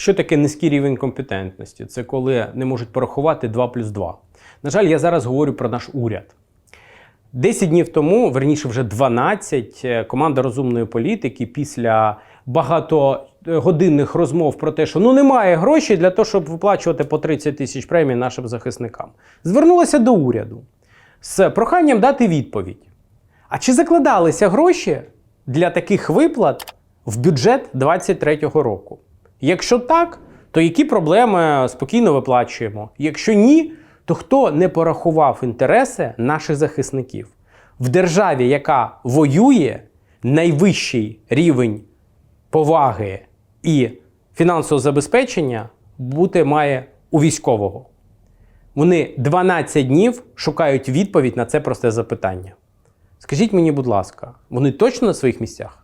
Що таке низький рівень компетентності? Це коли не можуть порахувати 2 плюс 2. На жаль, я зараз говорю про наш уряд. 10 днів тому, верніше вже 12, е, команда розумної політики після багатогодинних розмов про те, що ну немає грошей для того, щоб виплачувати по 30 тисяч премій нашим захисникам, звернулася до уряду з проханням дати відповідь. А чи закладалися гроші для таких виплат в бюджет 2023 року? Якщо так, то які проблеми спокійно виплачуємо? Якщо ні, то хто не порахував інтереси наших захисників? В державі, яка воює, найвищий рівень поваги і фінансового забезпечення бути має у військового. Вони 12 днів шукають відповідь на це просте запитання. Скажіть мені, будь ласка, вони точно на своїх місцях?